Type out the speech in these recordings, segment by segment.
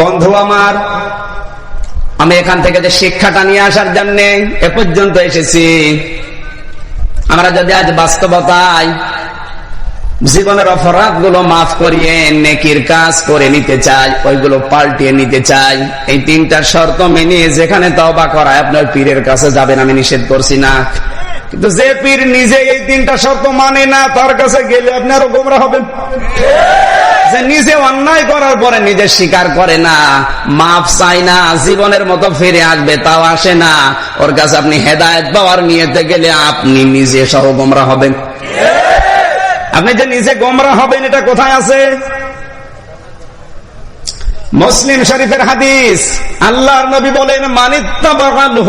বন্ধু আমার, আমি এখান থেকে যে শিক্ষাটা নিয়ে আসার জন্য এ পর্যন্ত এসেছি। আমরা যদি আজ বাস্তবতায় জীবনের অপরাধগুলো মাফ করিয়ে নেকির কাজ করে নিতে চাই, ওইগুলো পাল্টিয়ে নিতে চাই, এই তিনটা শর্ত মেনে যেখানে তবা করায় আপনার পীরের কাছে যাবেন, আমি নিষেধ করছি না। কিন্তু যে পীর নিজে এই তিনটা শর্ত মানে না, তার কাছে গেলে আপনি আরও গোমরা হবেন। যে নিজে অন্যায় করার পরে নিজে স্বীকার করে না, মাফ চাই না, জীবনের মতো ফিরে আসবে তাও আসে না। ওর কাছে আপনি হেদায়ত পাওয়ার নিয়েতে গেলে আপনি নিজে সহ গোমরা হবেন। আপনি যে নিজে গোমরা হবেন, এটা কোথায় আছে? মুসলিম শরীফের হাদিস, আল্লাহর নবী বলেন মানিত্তাবাগাল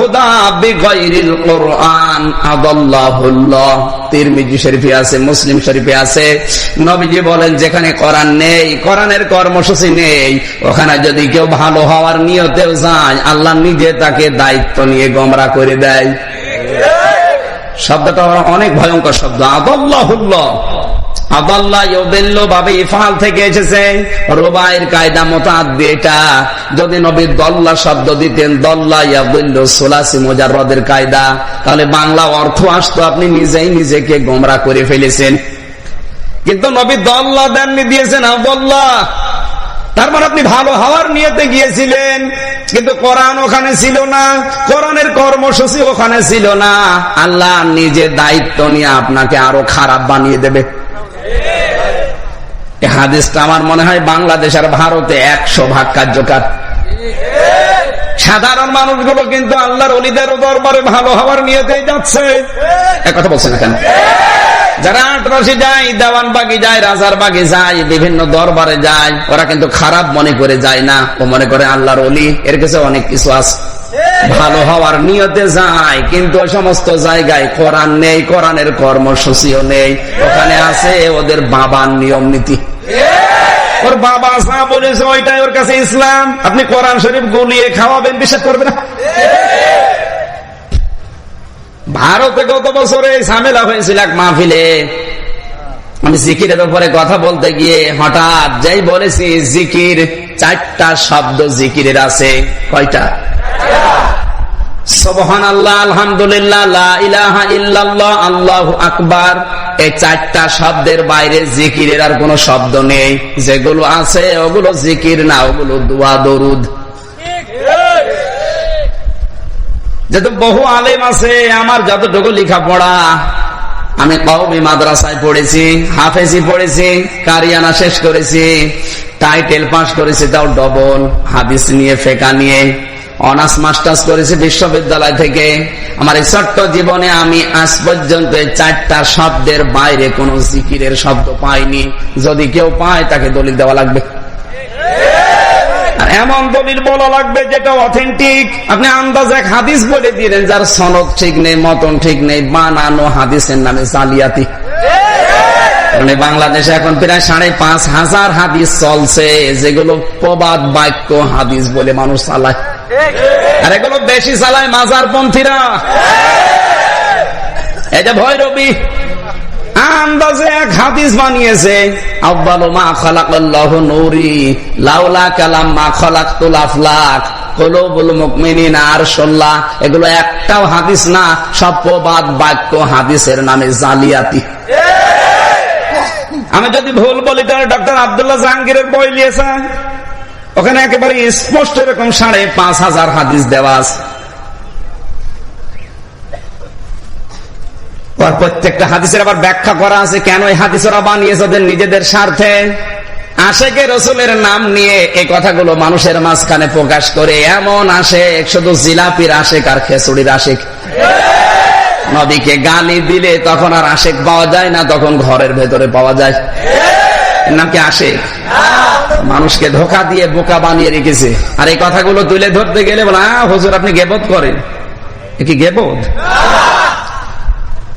শরীফে আছে, মুসলিম শরীফে আছে। নবীজি বলেন, যেখানে কোরআন নেই, কোরআনের কর্মসূচি নেই, ওখানে যদি কেউ ভালো হওয়ার নিয়তেও যায়, আল্লাহ নিজে তাকে দায়িত্ব নিয়ে গমরা করে দেয়। শব্দটা অনেক ভয়ঙ্কর শব্দ, আদাল্লাহুল্লাহ। বাংলা অর্থ আসতো, আপনি নিজেই নিজেকে গোমরা করে ফেলেছেন। কিন্তু নবী দল্লা দেননি, দিয়েছেন আদাল্লাহ তার মানে আপনি ভালো হওয়ার নিয়েতে গিয়েছিলেন, কিন্তু কোরআন ওখানে ছিল না, কোরআনের কর্মসূচি ওখানে ছিল না। আল্লাহ নিজে দায়িত্ব নিয়ে আপনাকে আরও খারাপ বানিয়ে দেবে। হাদিসটা আমার মনে হয় বাংলাদেশ আর ভারতে একশো ভাগ কার্যকর। সাধারণ মানুষগুলো কিন্তু আল্লাহর অলিদের দরবারে ভালো হওয়ার নিয়েতেই যাচ্ছে। কথা বলছেন কেন? যারা আটরাশি যায় দেওয়ান বাগি যায় রাজার বাগে যায়, বিভিন্ন দরবারে যায়, ওরা কিন্তু খারাপ মনে করে যায় না। ও মনে করে আল্লাহর অলি, এর কাছে অনেক কিছু আছে। ভালো হওয়ার নিয়তে যায়, কিন্তু সমস্ত জায়গায় কোরআন নেই, কোরআনের কর্মসূচিও নেই। ওখানে আছে ওদের বাবার নিয়ম নীতি। ওর বাবা যা বলেছে ওইটাই ওর কাছে ইসলাম। আপনি কোরআন শরীফ গুলিয়ে খাওয়াবেন বিশ্বাস করবেন না। ভারতে গত বছরে ঝামেলা হয়েছিল এক মাহফিলে। আমি জিকিরের উপরে কথা বলতে গিয়ে হঠাৎ যাই বলেছি, জিকির চারটা শব্দ জিকিরের আছে। কয়টা? সবহান আল্লাহ আলহামদুলিল্লাহ ইলাহা আল্লাহ আকবার। এই চারটা শব্দের বাইরে জিকিরের আর শব্দ নেই। যেগুলো আছে, ওগুলো জিকির না, ওগুলো দোয়া, দরুদ। যেহেতু বহু আলেম আছে, আমার যতটুকু লেখাপড়া, আমি কওমি মাদ্রাসায় পড়েছি, হাফেজি পড়েছি, কারিয়ানা শেষ করেছি, টাইটেল পাস করেছি, তাও ডবল, হাদিস নিয়ে, ফেকা নিয়ে। অনার্স মাস্টার্স করেছি বিশ্ববিদ্যালয় থেকে। আমার এই ছোট্ট জীবনে আমি আজ পর্যন্ত চারটা শব্দের বাইরে কোন জিকিরের শব্দ পাইনি। যদি কেউ পায়, তাকে দলিল দেওয়া লাগবে। এমন দলিল বলা লাগবে যেটা অথেন্টিক আপনি আন্দাজ এক হাদিস বলে দিলেন, যার সনদ ঠিক নেই, মতন ঠিক নেই, বানানো হাদিসের নামে জালিয়াতি। মানে বাংলাদেশে এখন প্রায় সাড়ে পাঁচ হাজার হাদিস চলছে, যেগুলো প্রবাদ বাক্য হাদিস বলে মানুষ চালায়। আর এগুলো বেশি চালায় মাজার পন্থীরা এই যে ভৈরবী আন্দাজে এক হাদিস বানিয়েছে, আব্বাল মা খালাকাল্লাহ নৌরি, লাউলা কালাম মা খালাকুল আফলাক, কলবুল মুকমিনিন আর সল্লাহ এগুলো একটাও হাদিস না সব বাক্য হাদিসের নামে জালিয়াতি। আমি যদি ভুল বলি, তাহলে ডক্টর আবদুল্লাহ জাহাঙ্গীরের বই নিয়েছে ওখানে একেবারে স্পষ্ট এরকম সাড়ে পাঁচ হাজার হাদিস দেওয়া আছে। প্রত্যেকটা হাদিসের আবার ব্যাখ্যা করা আছে, কেন এই হাদিস ওরা বানিয়েছে ওদের নিজেদের স্বার্থে? আশেকে রসুলের নাম নিয়ে এই কথাগুলো মানুষের মাঝখানে প্রকাশ করে এমন আশেক, শুধু জিলাপির আশেক আর খেসুড়ির আশেক। নদীকে গালি দিলে তখন আর আশেক পাওয়া যায় না, তখন ঘরের ভেতরে পাওয়া যায়। নাকি আশেক? মানুষকে ধোকা দিয়ে বোকা বানিয়ে রেখেছে। আর এই কথাগুলো তুলে ধরতে গেলে বলে হুজুর, আপনি গেবত করেন। কি গেবত?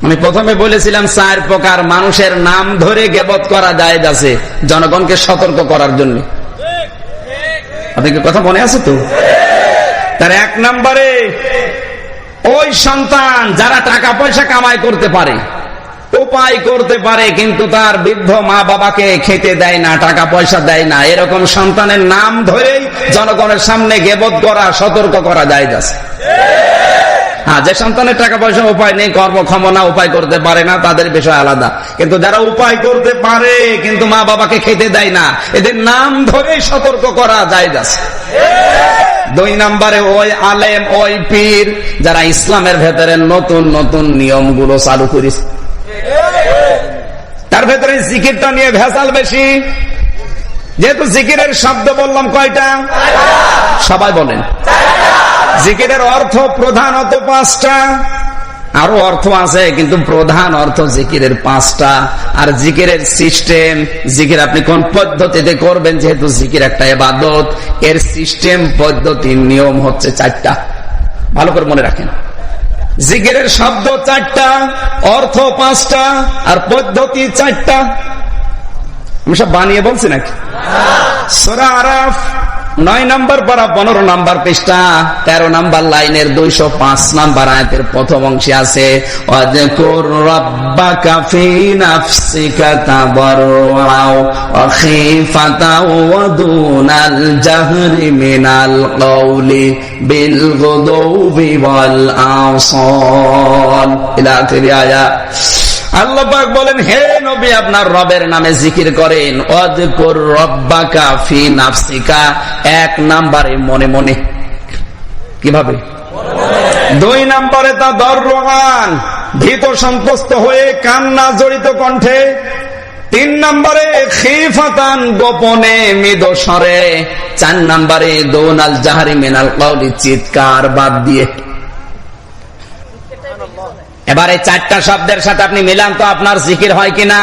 আমি প্রথমে বলেছিলাম, চার প্রকার মানুষের নাম ধরে গেবত করা যায় আছে জনগণকে সতর্ক করার জন্য। কথা মনে আছে তো? তার এক নম্বরে, ওই সন্তান যারা টাকা পয়সা কামাই করতে পারে উপায় করতে পারে, কিন্তু তার বৃদ্ধ মা বাবাকে খেতে দেয় না টাকা পয়সা দেয় না। এরকম সন্তানের নাম ধরেই জনগণের সামনে গেবত করা, সতর্ক করা যায় যাচ্ছে হ্যাঁ যে সন্তানের টাকা পয়সা উপায় নেই, কর্মক্ষম না, উপায় করতে পারে না, তাদের বিষয় আলাদা। কিন্তু যারা উপায় করতে পারে, কিন্তু মা বাবাকে খেতে দেয় না, এদের নাম ধরে সতর্ক করা যায় যাচ্ছে দুই নম্বরে ওই আলেম, ওই পীর, যারা ইসলামের ভেতরে নতুন নতুন নিয়মগুলো চালু করেছে। তার ভেতরে জিকিরটা নিয়ে ভেসাল বেশি। যেহেতু জিকিরের শব্দ বললাম কয়টা? সবাই বলেন। জিকিরের অর্থ প্রধানত পাঁচটা। আরও অর্থ আছে, কিন্তু প্রধান অর্থ জিকিরের পাঁচটা। আর জিকিরের সিস্টেম, জিকির আপনি কোন পদ্ধতিতে করবেন, যেহেতু জিকির একটা এবাদত এর সিস্টেম, পদ্ধতির নিয়ম হচ্ছে চারটা। ভালো করে মনে রাখেন। জিকিরের শব্দ চারটা, অর্থ পাঁচটা, আর পদ্ধতি চারটা। আমি সব বানিয়ে বলছি নাকি? সোরা আরাফ নয় নম্বর পারা পনেরো নম্বর পৃষ্ঠা। তেরো নম্বর লাইনের দুইশো পাঁচ নম্বর আয়তের প্রথম অংশে আছে বিল আল্লাহ বলেন, হে নবী, আপনার রবের নামে জিকির করেন। অদকুর রব্বাকা এক নাম্বারে মনে মনে। কীভাবে? দুই নম্বরে তা দর্রহান ভীত সন্তুষ্ট হয়ে কান্না জড়িত কণ্ঠে। তিন নম্বরে খিফাতান গোপনে মৃদস্বরে। চার নম্বরে দৌনাল জাহারি মেনাল কাউলি চিৎকার বাদ দিয়ে। এবারে চারটা শব্দের সাথে আপনি মিলান তো আপনার জিকির হয় কিনা?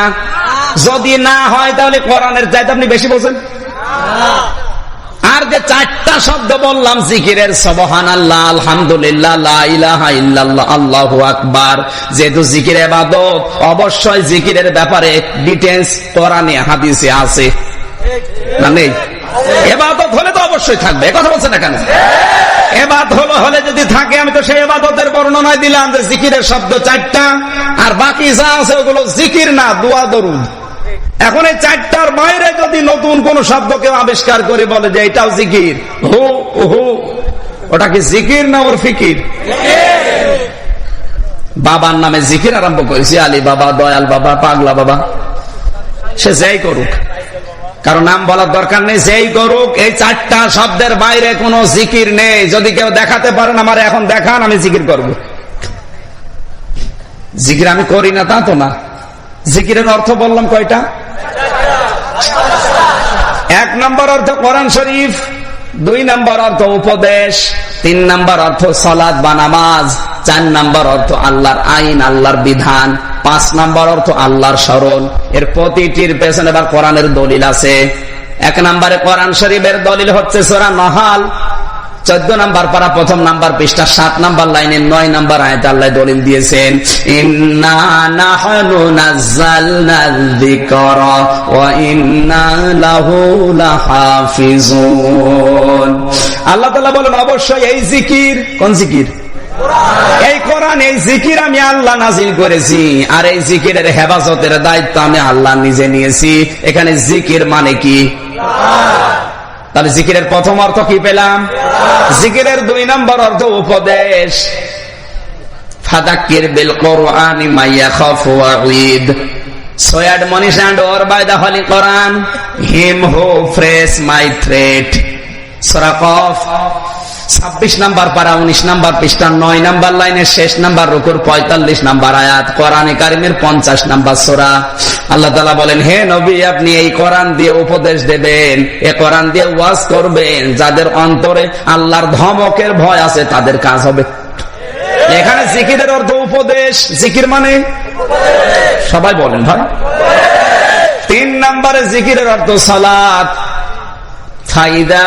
যদি না হয় তাহলে কোরআনের চাইতে আপনি বেশি বলছেন। আর যে চারটা শব্দ বললাম, জিকিরের সবহান আল্লাহ আলহামদুলিল্লাহ আল্লাহ আকবার, যেহেতু জিকির এবাদত, অবশ্যই জিকিরের ব্যাপারে ডিটেলস কোরআনে, হাদিসে আছে। না নেই? এবাদত হলে তো অবশ্যই থাকবে কথা বলছে না কেন? এবাদ হলো, হলে যদি থাকে, আমি তো সেই এবাদতের বর্ণনায় দিলাম যে জিকিরের শব্দ চারটা, আর বাকি যা আছে ওগুলো জিকির না, দোয়া দরুদ। এখন এই চারটার বাইরে যদি নতুন কোন শব্দ কেউ আবিষ্কার করে বলে যে এটাও জিকির, হো হো, ওটা কি জিকির না ওর ফিকির? বাবার নামে জিকির আরম্ভ করেছি, আলী বাবা, দয়াল বাবা, পাগলা বাবা, সে যাই করুক। কারণ নাম বলার দরকার নেই, যেই করুক, এই চারটা শব্দের বাইরে কোন জিকির নেই। যদি কেউ দেখাতে পারেন আমার এখন দেখান, আমি জিকির করব। জিকির আমি করি না, তা তো না। জিকিরের অর্থ বললাম কয়টা? এক নম্বর অর্থ কোরআন শরীফ, দুই নম্বর অর্থ উপদেশ, তিন নম্বর অর্থ সলাদ বা নামাজ, চার নম্বর অর্থ আল্লাহর আইন, আল্লাহর বিধান। পাঁচ নম্বর অর্থ আল্লাহর স্মরণ। এর প্রতিটির পেছনে এবার কোরআনের দলিল আছে। এক নম্বরে কোরআন শরীফের দলিল হচ্ছে সোরা নহাল। চোদ্দ নাম্বার পারা প্রথম নাম্বার পৃষ্ঠা, সাত নাম্বার লাইনে নয় নাম্বার আয়ত আল্লাহ দলিল দিয়েছেন আল্লাহ বলেন, অবশ্যই এই জিকির কোন জিকির? এই কোরআন, এই জিকির আমি আল্লাহ নাজিল করেছি। আর এই জিকিরের হেফাজতের দায়িত্ব আমি আল্লাহ নিজে নিয়েছি। এখানে জিকির মানে কি? তাহলে জিকিরের প্রথম অর্থ কি পেলাম? জিকিরের দুই নম্বর অর্থ উপদেশ। ফাদাক্কির কোরআন হিম হো ফ্রেশ মাই থ্রেট। সূরা ছাব্বিশ নাম্বার পারা, উনিশ নাম্বার পৃষ্ঠা, নয় নাম্বার লাইনের শেষ নাম্বার রুকুর পঁয়তাল্লিশ নাম্বার আয়াত, কোরআনে কারিমের পঞ্চাশ নাম্বার সোরা। আল্লাহ তালা বলেন, হে নবী, আপনি এই কোরআন দিয়ে উপদেশ দেবেন, এ কোরআন দিয়ে ওয়াজ করবেন, যাদের অন্তরে আল্লাহর ধমকের ভয় আছে, তাদের কাজ হবে। এখানে জিকিরের অর্থ উপদেশ। জিকির মানে? সবাই বলেন, ভাই। তিন নাম্বারে জিকিরের অর্থ সালাত। ফাইদা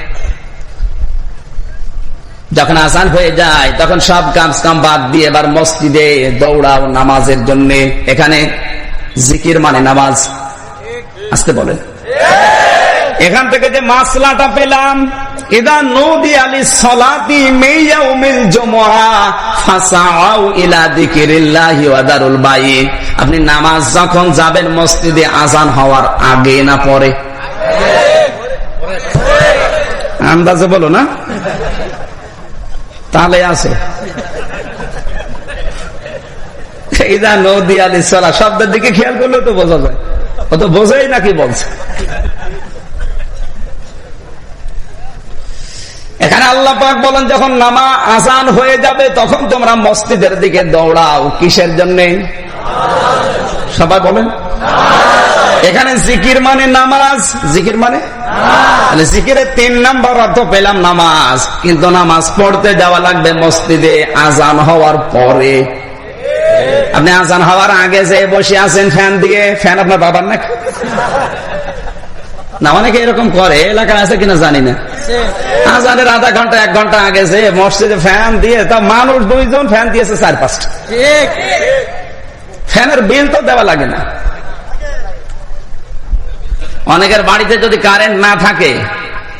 যখন আসান হয়ে যায়, তখন সব কাজ কাম বাদ দিয়ে এবার মসজিদে দৌড়াও নামাজের জন্য। এখানে জিকির মানে নামাজ। আসতে বলেন। এখান থেকে যে মাসলাটা পেলাম আপনি নামাজ যখন যাবেন মসজিদে, আজান হওয়ার আগে না পরে? আন্দাজে বলো না। তাহলে আছে। ইদা নদী আলী শব্দের দিকে খেয়াল করলে তো বোঝা যায়। ও তো নাকি বলছে। এখানে আল্লাহ পাক বলেন, যখন নামা আসান হয়ে যাবে, তখন তোমরা মসজিদের দিকে দৌড়াও। কিসের জন্য? সবাই বলেন। এখানে জিকির মানে নামাজ। জিকির মানে? তাহলে জিকিরের তিন নাম্বার অর্থ পেলাম নামাজ। কিন্তু নামাজ পড়তে যাওয়া লাগবে মসজিদে আজান হওয়ার পরে। আপনি আজান হওয়ার আগে যে বসে আছেন ফ্যান দিয়ে ফ্যান আপনার বাবার নাকি? না অনেকে এরকম করে। এলাকায় আছে কিনা জানি না। আজানের আধা ঘণ্টা এক ঘণ্টা আগে যে মসজিদে ফ্যান দিয়ে তা মানুষ দুইজন ফ্যান দিয়েছে চার পাঁচটা। ফ্যানের বিল তো দেওয়া লাগে না। অনেকের বাড়িতে যদি কারেন্ট না থাকে,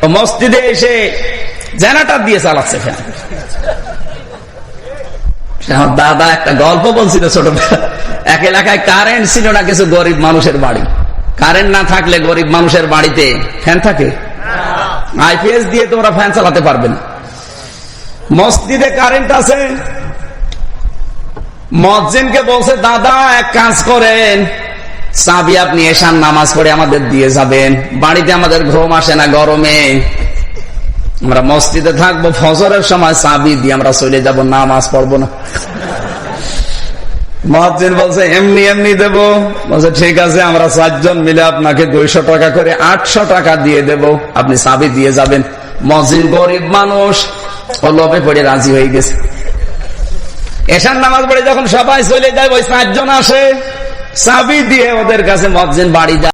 ও মসজিদে এসে জেনারেটর দিয়ে চালাচ্ছে ফ্যান আমার দাদা একটা গল্প বলছিল ছোটবেলা এক এলাকায় কারেন্ট ছিল না কিছু গরিব মানুষের বাড়ি। কারেন্ট না থাকলে গরিব মানুষের বাড়িতে ফ্যান থাকে। আইপিএস দিয়ে তোমরা ফ্যান চালাতে পারবে না। মসজিদে কারেন্ট আছে। মসজিদকে বলছে, দাদা, এক কাজ করেন। চাবি আপনি এসান নামাজ পড়ে আমাদের দিয়ে যাবেন। বাড়িতে আমাদের ঘুম আসে না, গরমে। আমরা মসজিদে থাকব, ফজরের সময় চাবি দিয়ে আমরা চলে যাব, নামাজ পড়ব না। মহাজিন বলছে, এমনি এমনি দেব। বলছে, ঠিক আছে, আমরা চারজন মিলে আপনাকে দুইশো টাকা করে আটশো টাকা দিয়ে দেব। আপনি চাবি দিয়ে যাবেন। মসজিদ গরিব মানুষ, ও লোভে পড়ে রাজি হয়ে গেছে। এসার নামাজ পড়ে যখন সবাই চলে যায়, ওই চারজন আসে। চাবি দিয়ে ওদের কাছে মসজিদ বাড়ি